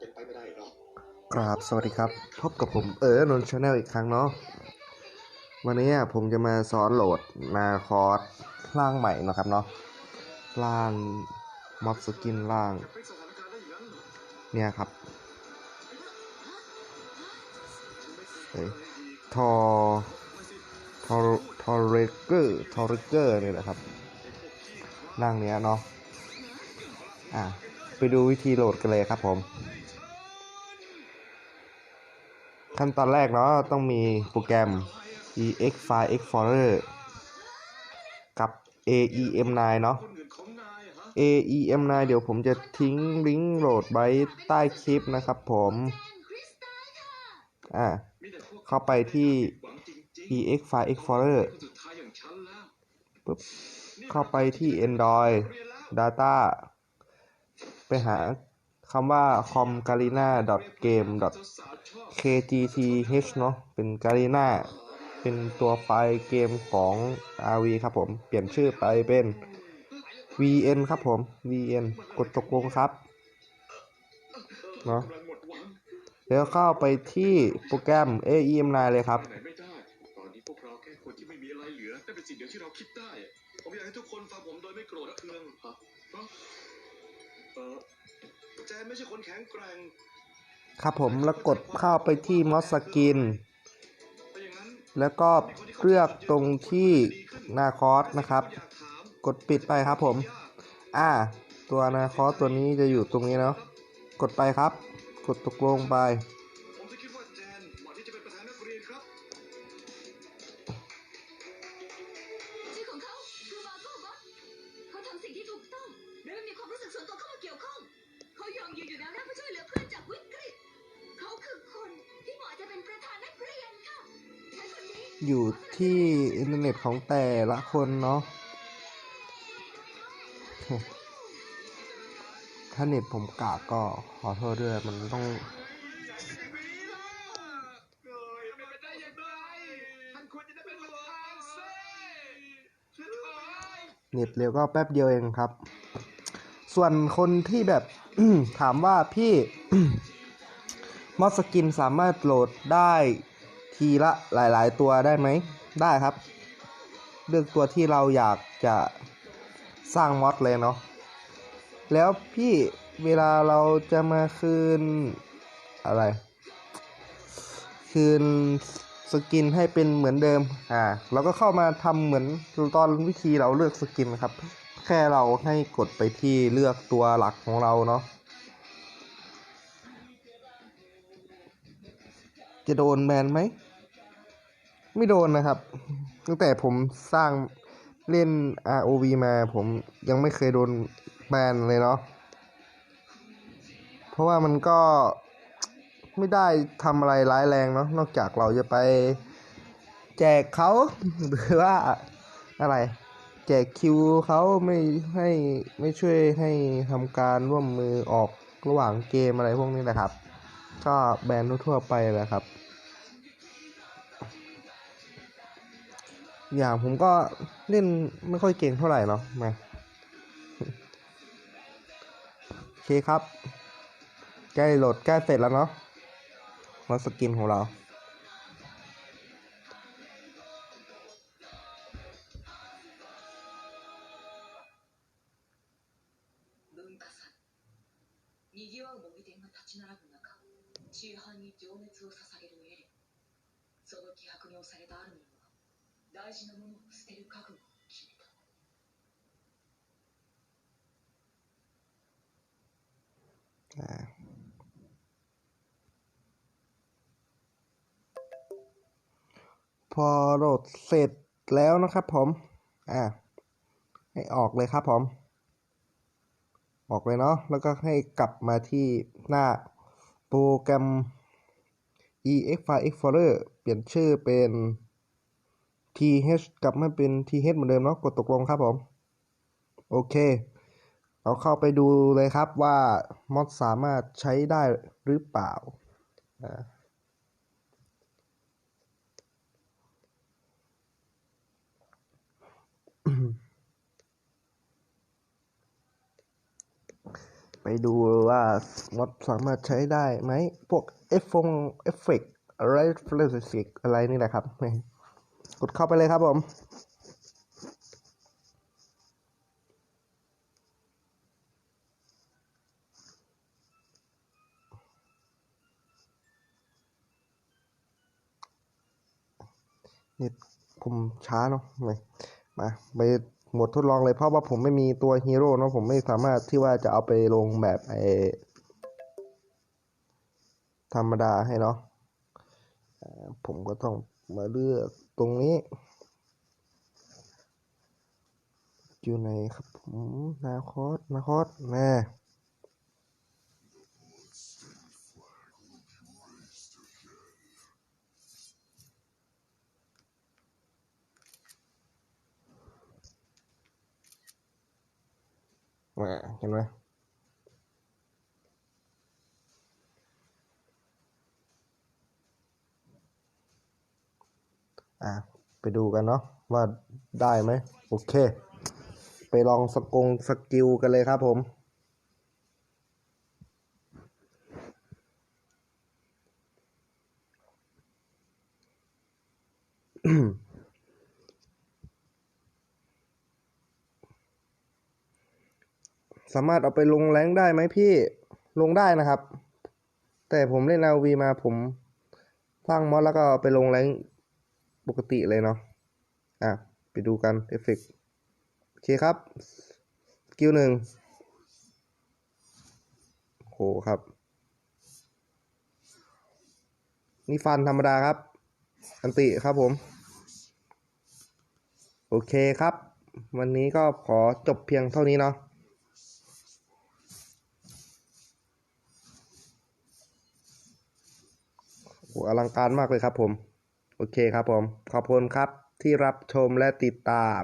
เป็นไปไม่ได้หรอกกราบสวัสดีครับ พบกับผมเออนนชาแนลอีกครั้งเนาะวันนี้ผมจะมาสอนโหลดนาคอร์สร่างใหม่นะครับเนาะร่างม็อบสกินร่าง เนี่ยครับเอ้ยทอทอทอเรเกอร์ทอเรเกอร์เนี่ยนะครับร่างเนี้ยเนาะอะไปดูวิธีโหลดกันเลยครับผม ขั้นตอนแรกเนาะต้องมีโปรแกรม ex file explorer กับ aem9 เนาะ aem9 เดี๋ยวผมจะทิ้งลิงก์โหลดไว้ใต้คลิปนะครับผมอ่าเข้าไปที่ ex file explorer ปุ๊บเข้าไปที่ android data ไปหา คำว่า comgarina game kgth เนาะเป็น garina เป็นตัวไฟล์เกมของ RV ครับผม เปลี่ยนชื่อไปเป็น VN ครับผม VN กดตกลงครับเนาะแล้วเข้าไปที่โปรแกรม AEM9 เลยครับผมอยากให้ทุกคนฟังผมโดยไม่โกรธเคืองฮะฮะเออ แจนไม่ใช่คนแข็งแกร่งครับผมแล้วกดเข้าไปที่มอสกินแต่อย่างนั้นแล้วก็เลือกตรงที่นาคอสนะครับอยากถามกดปิดไปครับผม อ่า ตัวนาคอสตัวนี้จะอยู่ตรงนี้เนาะกดไปครับ กดตกลงไป อยู่ที่อินเทอร์เน็ตของแต่ละคนเนาะถ้าเน็ตผมกากก็ขอโทษด้วยมันต้องเน็ตเร็วก็แป๊บเดียวเองครับ ส่วนคนที่แบบถามว่าพี่มอสกินสามารถโหลดได้ ทีละหลาย ๆ ตัวได้ไหม ได้ครับ เลือกตัวที่เราอยากจะสร้างมอดเลยเนาะ แล้วพี่เวลาเราจะมาคืนอะไร คืนสกินให้เป็นเหมือนเดิม อ่า เราก็เข้ามาทำเหมือนตอนวิธีเราเลือกสกินครับ แค่เราให้กดไปที่เลือกตัวหลักของเราเนาะ จะโดนแบนไหม ไม่โดนนะครับ ตั้งแต่ผมสร้างเล่น ROV มาผมยังไม่เคยโดนแบนเลยเนาะ เพราะว่ามันก็ไม่ได้ทำอะไรร้ายแรงเนาะ นอกจากเราจะไปแจกเขาหรือว่าอะไร แจกคิวเขาไม่ให้ไม่ช่วยให้ทำการร่วมมือออกระหว่างเกมอะไรพวกนี้นะครับ ก็แบนทั่วไปแหละครับ อย่างผมก็เล่นไม่ค่อยเก่งเท่าไหร่เนาะมา โอเคครับ ใกล้โหลดใกล้เสร็จแล้วเนาะมาสกินของเรา 文化祭にぎわう模擬店が立ち並ぶ中中藩に情熱を捧げるエレンその気迫に押されたアルミンは 大事なものを捨てる覚悟を決めた อ่าพอโหลดเสร็จแล้วนะครับผม อ่า ให้ออกเลยครับผม ออกเลยเนาะ แล้วก็ให้กลับมาที่หน้าโปรแกรม ex file explorer เปลี่ยนชื่อเป็น th กลับมาเป็น th เหมือนเดิมเนาะกดตกลงครับผม โอเค เราเข้าไปดูเลยครับว่ามอดสามารถใช้ได้หรือเปล่าไปดูว่ามอดสามารถใช้ได้ไหม พวกเอฟฟงเอฟเฟกอะไรเฟลสิกอะไรนี่แหละครับ กดเข้าไปเลยครับผมเน็ตผมช้าเนาะไม่มาไปหมดทดลองเลยเพราะว่าผมไม่มีตัวฮีโร่เนาะผมไม่สามารถที่ว่าจะเอาไปลงแบบไอธรรมดาให้เนาะผมก็ต้อง มาเลือกตรงนี้ อยู่ไหนครับผมนาคอสนาคอสแน่เห็นไหม อะไปดูกันเนาะว่าได้ไหมโอเค ไปลองสกงสกิลกันเลยครับผมสามารถเอาไปลงแรงได้ไหมพี่ลงได้นะครับ แต่ผมเล่น LV มาผมสร้างมอดแล้วก็ไปลงแรง ปกติเลยเนาะ อะ ไปดูกันเอฟเฟกโอเคครับ สกิลหนึ่งโหครับ นี่ฟันธรรมดาครับ อันติครับผม โอเคครับ วันนี้ก็ขอจบเพียงเท่านี้เนาะโอ้อลังการมากเลยครับผม โอเคครับผม ขอบคุณครับที่รับชมและติดตาม